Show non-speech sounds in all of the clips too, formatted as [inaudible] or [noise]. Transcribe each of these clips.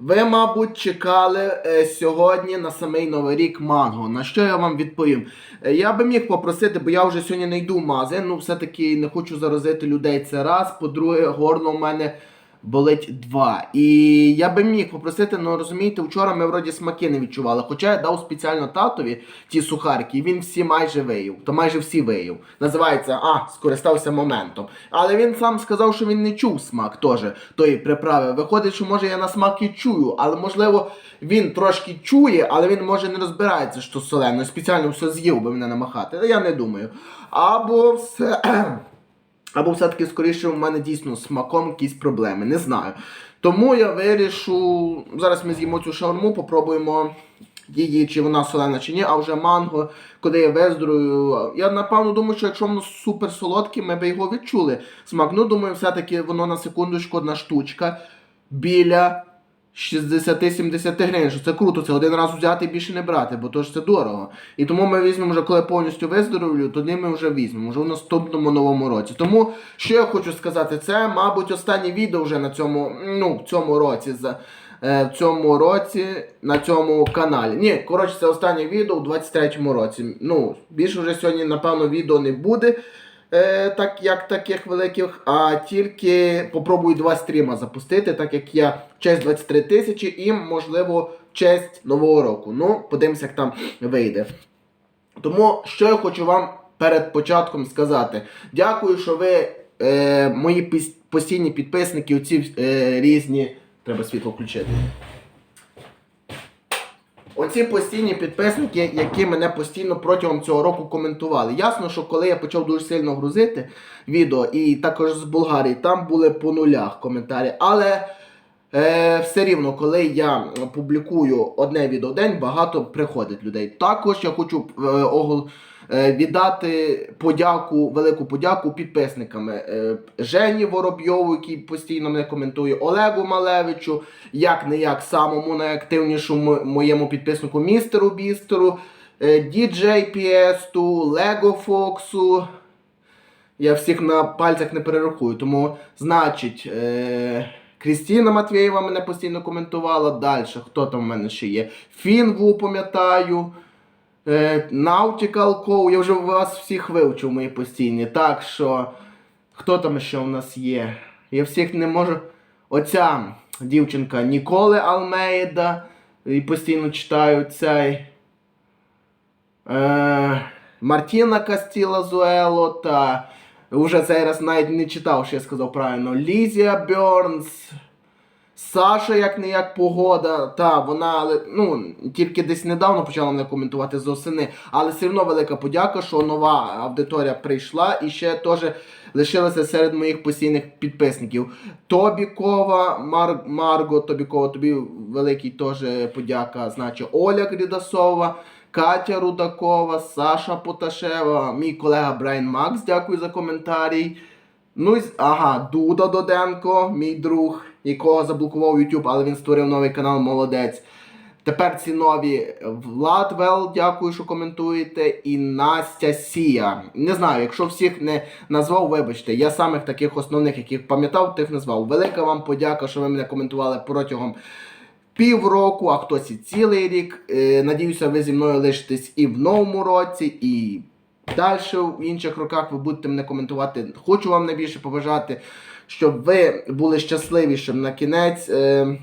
Ви, мабуть, чекали е, сьогодні на самий новий рік манго. На що я вам відповім? Е, я би міг попросити, бо я вже сьогодні не йду в магазин. Ну, все-таки не хочу заразити людей. Це раз. По-друге, горло в мене болить два. І я би міг попросити, ну розумієте, вчора ми вроді смаки не відчували. Хоча я дав спеціально татові ті сухарки, і він всі майже виїв. То майже всі виїв. Називається, а, скористався моментом. Але він сам сказав, що він не чув смак теж тої приправи. Виходить, що може я на смак і чую, але можливо він трошки чує, але він може не розбирається, що солено. Спеціально все з'їв би мене намахати. Я не думаю. Або все. Або все-таки, скоріше, у мене дійсно смаком якісь проблеми, не знаю. Тому я вирішу. Зараз ми з'їмо цю шаурму, попробуємо її, чи вона солена, чи ні, а вже манго, коли я вездрую. Я напевно думаю, що якщо воно супер солодке, ми б його відчули. Смак. Ну, думаю, все-таки воно на секундочку одна штучка біля 60-70 гривень. Що це круто, це один раз взяти і більше не брати, бо то ж це дорого. І тому ми візьмемо вже, коли повністю виздоровлю, тоді ми вже візьмемо, вже в наступному новому році. Тому що я хочу сказати, це, мабуть, останнє відео вже на цьому, ну, в цьому році. За, е, в цьому році на цьому каналі. Ні, коротше, це останнє відео у 23-му році. Ну, більше вже сьогодні, напевно, відео не буде. Е, так як таких великих, а тільки попробую два стріма запустити, так як я честь 23 тисячі і, можливо, честь Нового року. Ну, подивимося, як там вийде. Тому що я хочу вам перед початком сказати. Дякую, що ви е, мої постійні підписники, оці е, різні. Треба світло включити. Оці постійні підписники, які мене постійно протягом цього року коментували. Ясно, що коли я почав дуже сильно грузити відео, і також з Болгарії, там були по нулях коментарі. Але е, все рівно, коли я публікую одне відео в день, багато приходить людей. Також я хочу е, огол- віддати подяку, велику подяку підписникам. Е, Жені Воробйову, який постійно мене коментує, Олегу Малевичу, як не як самому найактивнішому моєму підписнику містеру Бістеру, е, DJ Піесту, Лего Фоксу. Я всіх на пальцях не перерахую. Тому, значить, е- Крістіна Матвєєва мене постійно коментувала. Далі, хто там в мене ще є? Фінву, пам'ятаю. Е, Nautical Co. Я вже вас всіх вивчив мої постійні. Так що, хто там ще у нас є? Я всіх не можу. Оця дівчинка Ніколе Алмейда. І постійно читаю цей. Е, Мартіна Кастіла Зуело та вже цей раз навіть не читав, що я сказав правильно. Лізія Бьорнс. Саша, як не як погода, та вона ну, тільки десь недавно почала мене коментувати з осени, але все одно велика подяка, що нова аудиторія прийшла і ще теж лишилася серед моїх постійних підписників. Тобікова, Мар, Марго Тобікова, тобі великий теж подяка. Значить, Оля Грідасова, Катя Рудакова, Саша Поташева, мій колега Брайан Макс, дякую за коментарій. Ну і ага, Дуда Доденко, мій друг, якого заблокував YouTube, але він створив новий канал Молодець. Тепер ці нові Влад Вел, дякую, що коментуєте. І Настя Сія. Не знаю, якщо всіх не назвав, вибачте. Я самих таких основних, яких пам'ятав, тих назвав. Велика вам подяка, що ви мене коментували протягом півроку, а хтось і цілий рік. Е, надіюся, ви зі мною лишитесь і в новому році, і далі в інших роках ви будете мене коментувати. Хочу вам найбільше побажати, щоб ви були щасливішим на кінець. Е,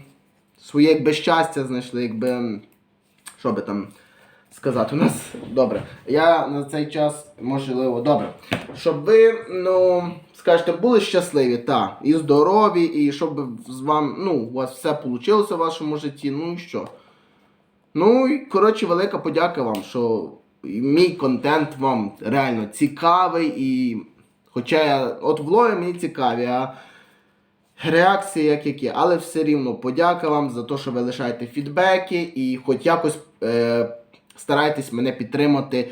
своє якби щастя знайшли, якби. Що би там сказати? У нас добре. Я на цей час можливо добре. Щоб ви, ну, скажете, були щасливі, та, і здорові, і щоб з вами, ну, у вас все вийшло в вашому житті, ну і що. Ну і коротше, велика подяка вам, що мій контент вам реально цікавий і. Хоча от влоги мені цікаві, а реакції як які, але все рівно подяка вам за те, що ви лишаєте фідбеки і хоч якось е, старайтесь мене підтримати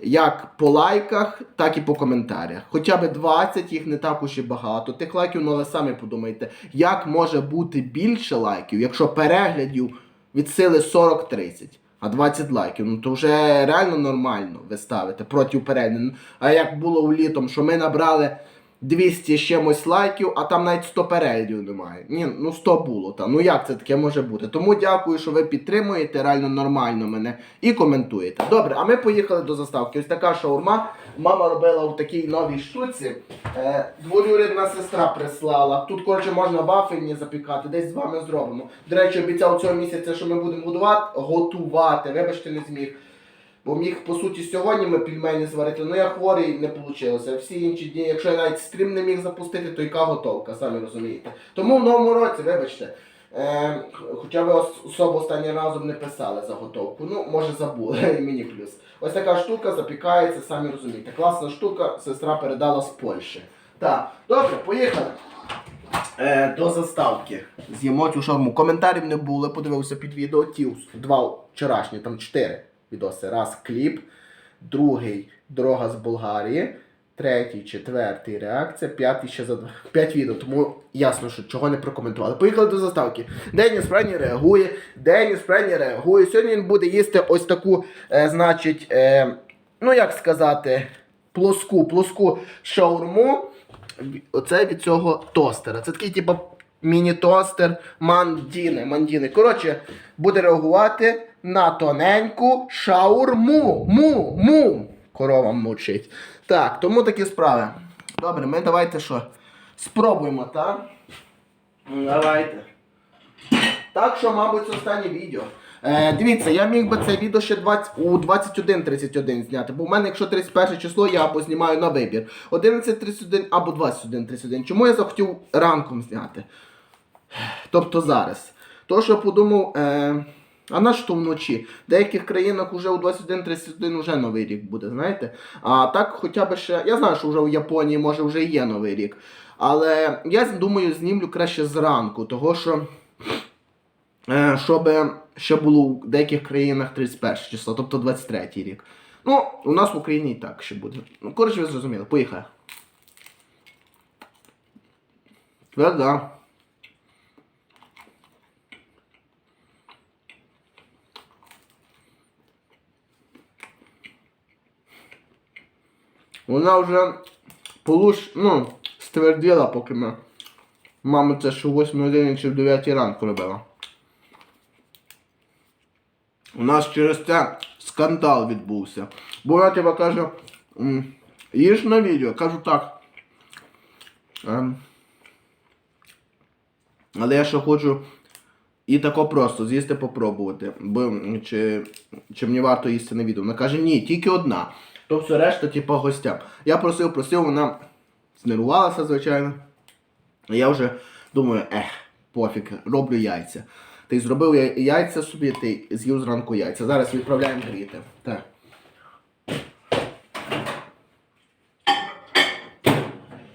як по лайках, так і по коментарях. Хоча б 20, їх не так уж і багато. Тих лайків, ну але самі подумайте, як може бути більше лайків, якщо переглядів від сили 40-30. А 20 лайків, ну то вже реально нормально ви ставите проти перегляду. А як було у літом, що ми набрали 200 з чимось лайків, а там навіть 100 переглядів немає. Ні, ну 100 було там. Ну як це таке може бути? Тому дякую, що ви підтримуєте реально нормально мене і коментуєте. Добре, а ми поїхали до заставки. Ось така шаурма. Мама робила у такій новій штуці. Е, двоюрідна сестра прислала. Тут, коротше, можна вафельні запікати, десь з вами зробимо. До речі, обіцяв цього місяця, що ми будемо годувати, готувати. Вибачте, не зміг. Бо міг, по суті, сьогодні ми пельмені зварити, але я хворий не вийшло. Всі інші дні, якщо я навіть стрім не міг запустити, то яка готовка, самі розумієте. Тому в новому році, вибачте, е, хоча ви ос- особо останнім разом не писали заготовку. Ну, може забули, [laughs] мені плюс. Ось така штука запікається, самі розумієте. Класна штука, сестра передала з Польщі. Так, добре, поїхали. Е, до заставки. З'їмо цю шаурму. Коментарів не було, подивився під відео ті два вчорашні, там чотири відоси. Раз кліп, другий дорога з Болгарії, третій, четвертий реакція, п'ятий ще за. П'ять відео, тому ясно, що чого не прокоментували. Поїхали до заставки. Деніс Прені реагує, Деніс Прені реагує. Сьогодні він буде їсти ось таку, е, значить, е, ну як сказати, плоску, плоску шаурму. Оце від цього тостера. Це такий, типу, міні-тостер мандіни. мандіни. Коротше, буде реагувати на тоненьку шаурму. Му, му. Корова мучить. Так, тому такі справи. Добре, ми давайте що? Спробуємо, так? Давайте. Так що, мабуть, це останнє відео. Е, дивіться, я міг би це відео ще 20, у 21.31 зняти, бо в мене, якщо 31 число, я або знімаю на вибір. 11.31 або 21.31. Чому я захотів ранком зняти? Тобто зараз. То, що подумав, е, а на що вночі? В деяких країнах вже у 21.31 вже новий рік буде, знаєте? А так хоча б ще. Я знаю, що вже у Японії може вже є новий рік. Але я думаю, знімлю краще зранку, того що. Е, щоб ще було в деяких країнах 31 число, тобто 23 рік. Ну, у нас в Україні і так ще буде. Ну, коротше, ви зрозуміли, поїхали. Да-да. Вона вже полуш, ну, стверділа, поки ми. Мама це ще в 8 годині чи в 9 ранку робила. У нас через це скандал відбувся. Бо вона тебе каже, «М, їж на відео, кажу так. Ем, але я ще хочу і тако просто з'їсти попробувати. Бо чи, чи мені варто їсти на відео. Вона каже, ні, тільки одна. То все решта, типа, гостям. Я просив, просив, вона знервувалася, звичайно. Я вже думаю, ех, пофіг, роблю яйця. Ти зробив яйця собі, ти з'їв зранку яйця. Зараз відправляємо гріти. Так.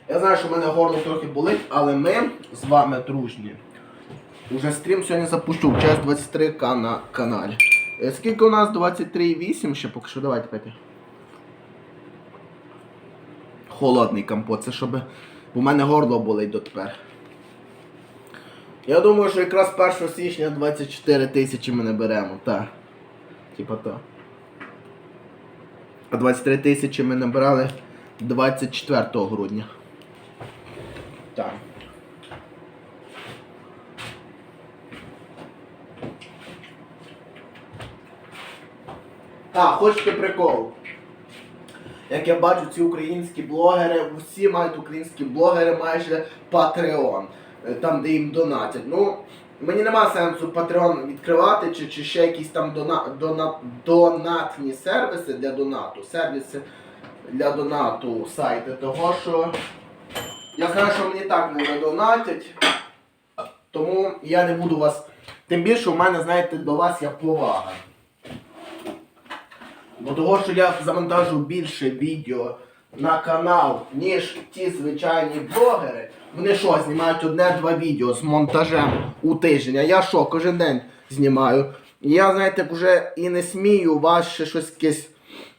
Я знаю, що в мене горло трохи болить, але ми з вами дружні. Уже стрім сьогодні запущу в час 23к на каналі. Е, Скільки у нас 23,8 ще поки що давайте пити. Холодний компот, це щоб. В мене горло болить дотепер. Я думаю, що якраз 1 січня 24 тисячі ми не беремо, так. Типа то. А 23 тисячі ми набирали 24 грудня. Так. А, хочете прикол? Як я бачу, ці українські блогери, всі мають українські блогери майже е, там де їм донатять. Ну, мені нема сенсу Patreon відкривати, чи, чи ще якісь там дона, дона, донатні сервіси для донату. Сервіси для донату сайти. Того що я знаю, що мені так не донатять. Тому я не буду вас. Тим більше у мене, знаєте, до вас є повага. Бо того, що я завантажу більше відео на канал, ніж ті звичайні блогери. Вони що, знімають одне-два відео з монтажем у тиждень. А я що, кожен день знімаю. І я, знаєте, вже і не смію вас ще щось якесь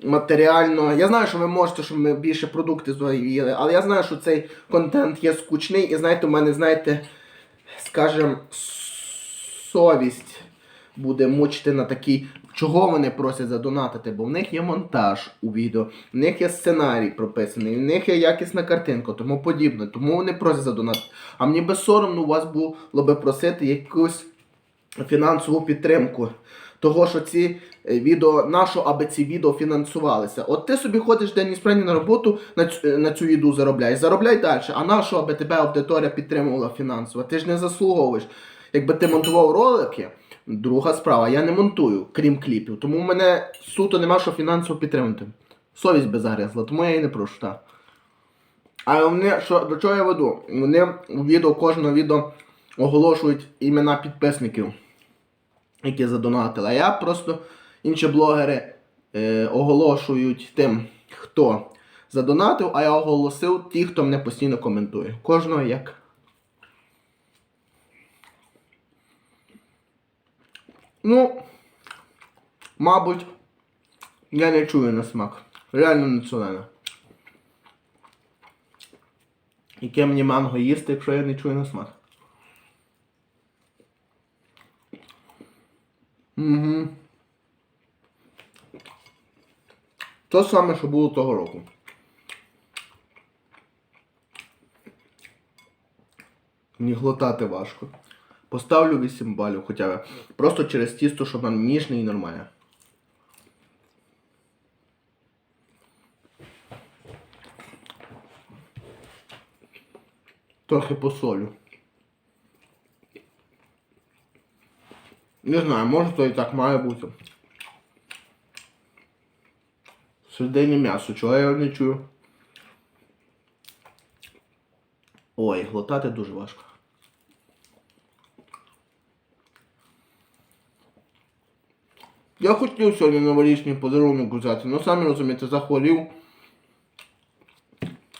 матеріально. Я знаю, що ви можете, щоб ми більше продукти з'їли, але я знаю, що цей контент є скучний, і знаєте, у мене, знаєте, скажем, совість буде мучити на такий. Чого вони просять задонатити? Бо в них є монтаж у відео, в них є сценарій прописаний, в них є якісна картинка, тому подібне. Тому вони просять задонатити. А мені би соромно у вас було би просити якусь фінансову підтримку. Того, що ці е, відео, на аби ці відео фінансувалися. От ти собі ходиш день і справді на роботу, на цю, е, на цю їду заробляєш. Заробляй далі. А на аби тебе аудиторія підтримувала фінансово? Ти ж не заслуговуєш. Якби ти монтував ролики, друга справа, я не монтую, крім кліпів. Тому в мене суто нема що фінансово підтримати. Совість би загризла, тому я її не прошу, так. А вони, що, до чого я веду? Вони у відео, кожного відео оголошують імена підписників, які задонатили. А я просто інші блогери е, оголошують тим, хто задонатив, а я оголосив ті, хто мене постійно коментує. Кожного як. Ну, мабуть, я не чую на смак. Реально не солене. Яке мені манго їсти, якщо я не чую на смак? Угу. То саме, що було того року. Мені глотати важко. Поставлю 8 балів хоча б. Просто через тісто, щоб воно ніжне і нормальне. Трохи посолю. Не знаю, може то і так має бути. Середині м'ясо, чого я його не чую? Ой, глотати дуже важко. Я хотів сьогодні новорічний подарунок взяти, але самі розумієте, захворів.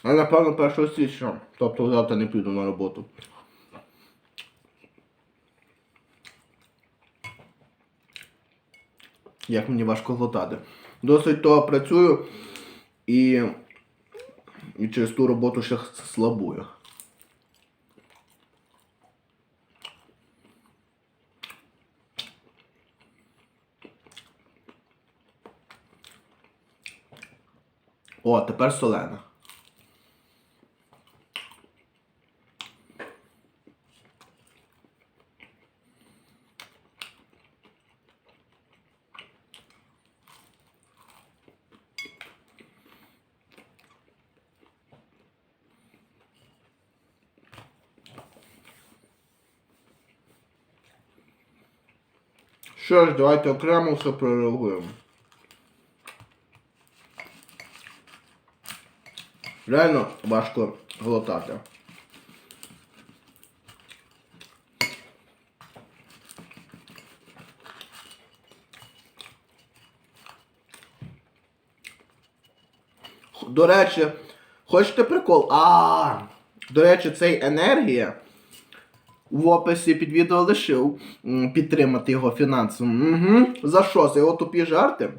А напевно 1 січня, тобто завтра не піду на роботу. Як мені важко глотати. Досить того працюю і, і через ту роботу ще слабую. О, тепер солена. Що ж, давайте окремо все прореагуємо. Реально важко глотати. До речі, хочете прикол? А, до речі, цей енергія в описі під відео лишив підтримати його фінансово. Угу. За що? За його тупі жарти?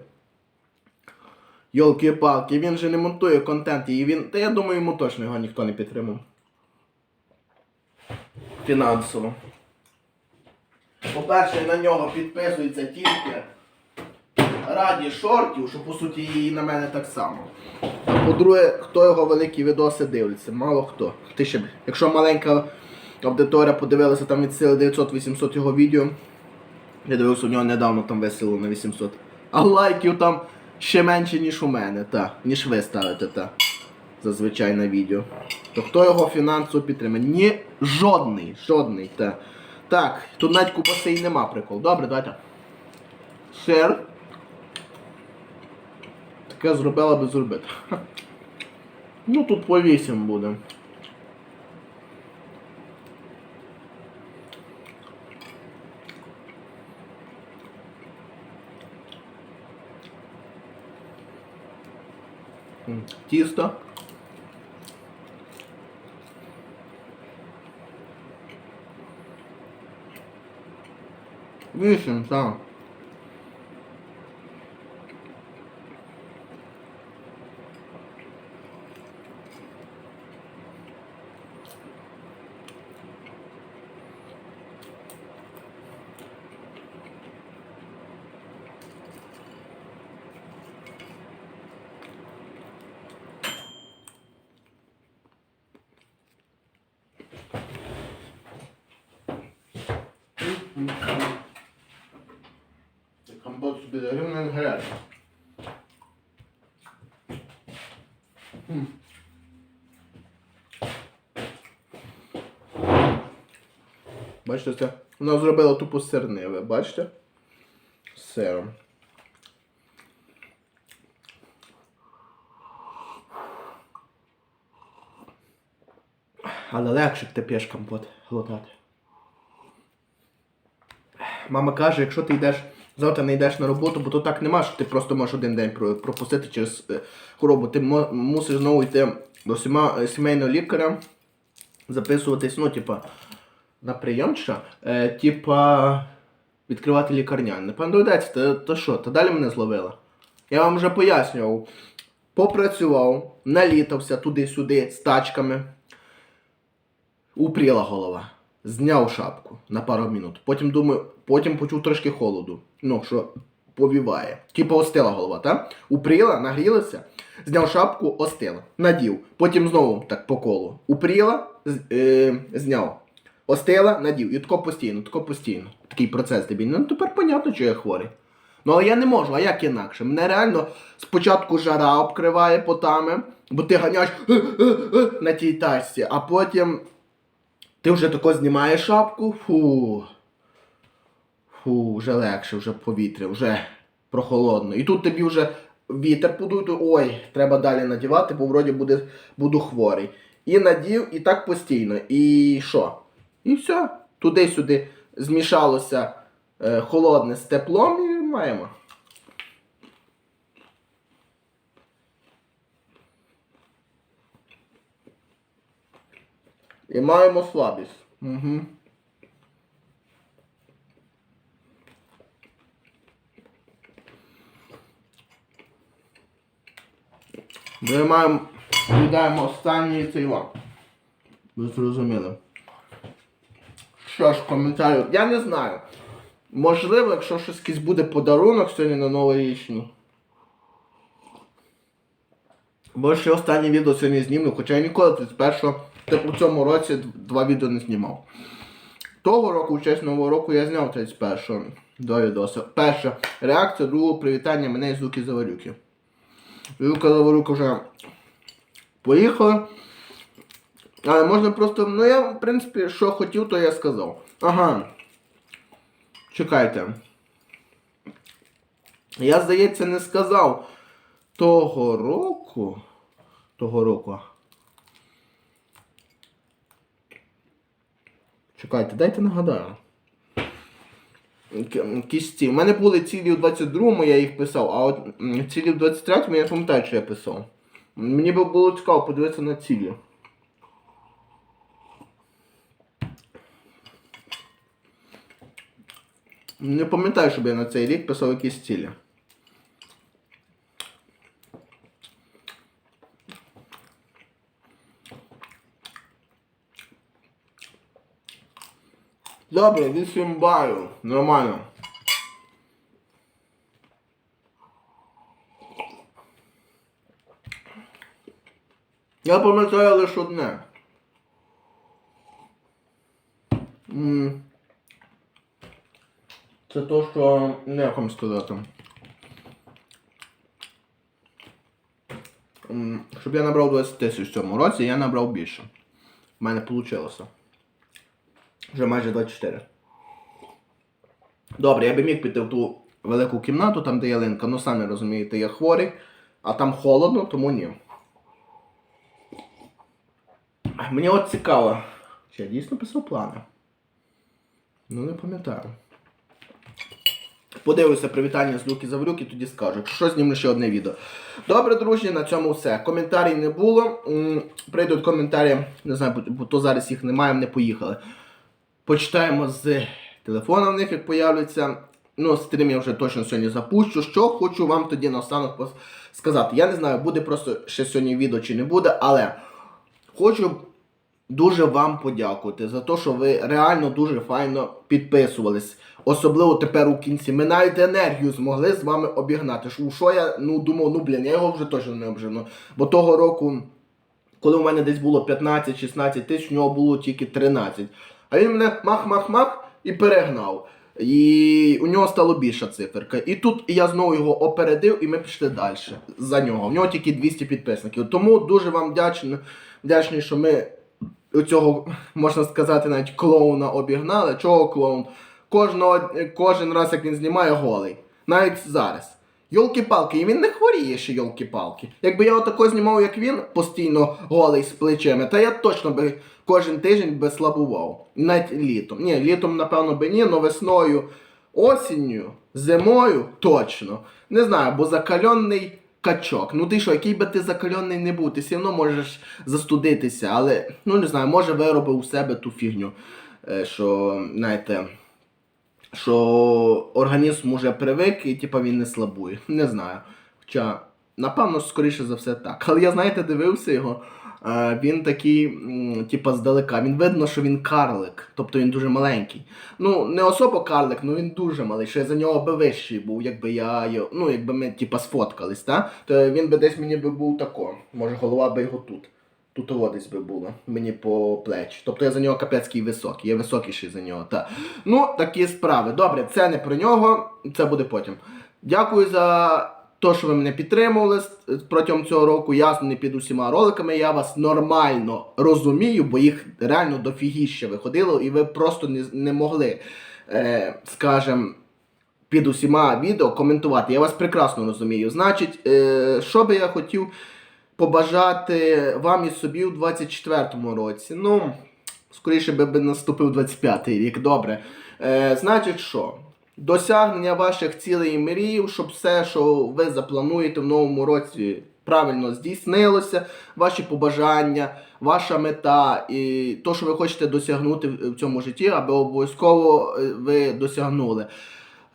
Йолки-палки, він же не монтує контент і він. Та я думаю, йому точно його ніхто не підтримав. Фінансово. По-перше, на нього підписується тільки раді шортів, що по суті і на мене так само. А По-друге, хто його великі відоси дивиться? Мало хто. Ти ще, якщо маленька аудиторія подивилася там від сили 900-800 його відео. Я дивився, у нього недавно там весело на 800. А лайків там ще менше, ніж у мене, та, ніж ви ставите, та. Зазвичай на відео. То хто його фінансово підтримує? Ні, жодний, жодний, та. Так, тут навіть купаси і нема прикол. Добре, давайте. Сир. Таке зробила би зробити. Ну тут по 8 буде. Тісто. Вісім, так. Компот собі дарив, не гарячий. Бачите, це вона зробила тупо сирниве, бачите? З сиром. Але легше ти п'єш компот глотати. Мама каже, якщо ти йдеш, завтра не йдеш на роботу, бо то так нема, що ти просто можеш один день пропустити через е, хворобу. Ти мусиш знову йти до е, сімейного лікаря, записуватись, ну, типа, на прийом чи що? Е, типа, відкривати лікарняне. Напевно, доведеться, то, то що, то далі мене зловила. Я вам вже пояснював. Попрацював, налітався туди-сюди з тачками. Упріла голова. Зняв шапку на пару минут. Потім думаю, потім почув трошки холоду. Ну, що повіває. Типа остила голова, так? Упріла, нагрілася, зняв шапку, остила. Надів. Потім знову так по колу. Упріла, е, зняв. Остила, надів. І тако постійно, тако постійно. Такий процес тобі. Ну тепер понятно, що я хворий. Ну але я не можу, а як інакше? Мене реально спочатку жара обкриває потами, бо ти ганяєш на тій тачці, а потім ти вже тако знімаєш шапку, фу. Фу, вже легше, вже повітря, вже прохолодно. І тут тобі вже вітер подує, то ой, треба далі надівати, бо вроді буде, буду хворий. І надів, і так постійно. І що? І все. Туди-сюди змішалося е, холодне з теплом і маємо. І маємо слабість. Угу. Ми маємо віддаємо останній цей вам. Ви зрозуміли. Що ж, коментарю. Я не знаю. Можливо, якщо щось якийсь буде подарунок сьогодні на новорічну. Бо ще останнє відео сьогодні зніму, хоча я ніколи 31 так у цьому році два відео не знімав. Того року, в честь нового року, я зняв 31 два відоси. Перша реакція, друга привітання мене і Зуки Заварюки. Зука Заварюка вже поїхала. Але можна просто. Ну я, в принципі, що хотів, то я сказав. Ага. Чекайте. Я, здається, не сказав того року. Того року. Чекайте, дайте нагадаю. К- Якісь ці. У мене були цілі у 22-му, я їх писав, а от цілі в 23-му я пам'ятаю, що я писав. Мені би було цікаво подивитися на цілі. Не пам'ятаю, щоб я на цей рік писав якісь цілі. Добре, 8 балів. Нормально. Я пам'ятаю лише одне. Це то, що не вам сказати. Щоб я набрав 20 тисяч в цьому році, я набрав більше. У мене вийшло. Вже майже 24. Добре, я би міг піти в ту велику кімнату, там де ялинка, ну самі розумієте, я хворий, а там холодно, тому ні. Мені от цікаво, чи я дійсно писав плани? Ну не пам'ятаю. Подивлюся привітання з Люки Заврюки, тоді скажу. Якщо що, зніму ще одне відео. Добре, друзі, на цьому все. Коментарів не було. Прийдуть коментарі, не знаю, бо то зараз їх немає, не поїхали. Почитаємо з телефона в них, як появляться. Ну, стрім я вже точно сьогодні запущу. Що хочу вам тоді наостанок сказати. Я не знаю, буде просто ще сьогодні відео чи не буде, але хочу дуже вам подякувати за те, що ви реально дуже файно підписувались. Особливо тепер у кінці. Ми навіть енергію змогли з вами обігнати. Що, що я ну, думав, ну блін, я його вже точно не обжену. Бо того року, коли у мене десь було 15-16 тисяч, у нього було тільки 13. А він мене мах-мах-мах і перегнав. І у нього стало більша циферка. І тут я знову його опередив, і ми пішли далі за нього. В нього тільки 200 підписників. Тому дуже вам вдячний, вдячний що ми цього, можна сказати, навіть клоуна обігнали. Чого клоун? Кожного, кожен раз, як він знімає, голий. Навіть зараз. Йолки-палки, і він не хворіє ще йолки-палки. Якби я отако знімав, як він, постійно голий з плечима, та я точно би кожен тиждень би слабував. Навіть літом. Ні, літом, напевно, би ні, але весною, осінню, зимою точно. Не знаю, бо закальонний качок. Ну ти що, який би ти закальонний не був, ти все одно можеш застудитися, але ну не знаю, може виробив у себе ту фігню, е, що, знаєте що організм уже привик і типа він не слабує. [laughs] Не знаю. Хоча, напевно, скоріше за все так. Але я, знаєте, дивився його. е, Він такий, типа, здалека. Він видно, що він карлик, тобто він дуже маленький. Ну, не особо карлик, але він дуже малий. Ще за нього би вищий був, якби я ну, якби ми типа сфоткались, та? то він би десь мені би був тако. Може, голова би його тут. Тут ово десь би було, мені по плечі. Тобто я за нього капецький високий, я високіший за нього. Та. Ну, такі справи. Добре, це не про нього, це буде потім. Дякую за те, що ви мене підтримували протягом цього року. Ясно, не під усіма роликами. Я вас нормально розумію, бо їх реально дофігіще виходило, і ви просто не, не могли, е, скажем, під усіма відео коментувати. Я вас прекрасно розумію. Значить, е, що би я хотів побажати вам і собі у 24-му році. Ну, скоріше би наступив 25-й рік, добре. Е, значить, що? Досягнення ваших цілей і мрій, щоб все, що ви заплануєте в новому році, правильно здійснилося, ваші побажання, ваша мета і то, що ви хочете досягнути в в цьому житті, аби обов'язково е, ви досягнули.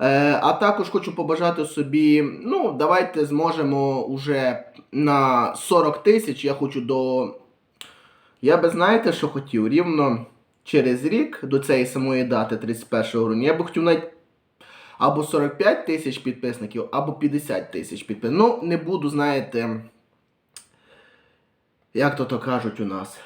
Е, а також хочу побажати собі, ну, давайте зможемо уже на 40 тисяч. Я хочу до. Я би знаєте, що хотів? Рівно через рік до цієї самої дати, 31 грудня, я би хотів навіть або 45 тисяч підписників, або 50 тисяч підписників. Ну, не буду, знаєте. Як то то кажуть у нас.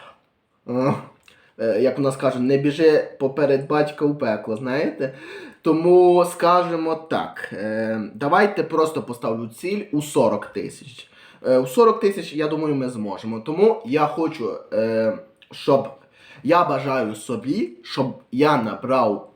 Е, як у нас кажуть, не біжи поперед батька у пекло, знаєте? Тому скажемо так. Е, давайте просто поставлю ціль у 40 тисяч. Е, у 40 тисяч, я думаю, ми зможемо. Тому я хочу, е, щоб я бажаю собі, щоб я набрав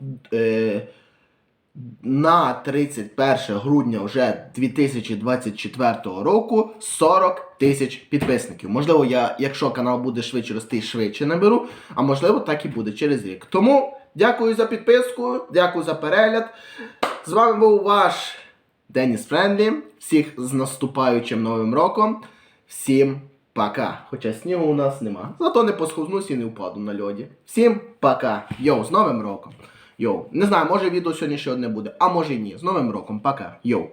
на 31 грудня вже 2024 року 40 тисяч підписників. Можливо, я, якщо канал буде швидше рости, швидше наберу, а можливо, так і буде через рік. Тому дякую за підписку, дякую за перегляд. З вами був ваш Деніс Френдлі. Всіх з наступаючим новим роком. Всім пока. Хоча снігу у нас нема. Зато не посхознусь і не впаду на льоді. Всім пока. Йоу, з Новим роком. Йоу. Не знаю, може відео сьогодні ще одне буде, а може і ні. З Новим роком. Пока. Йоу.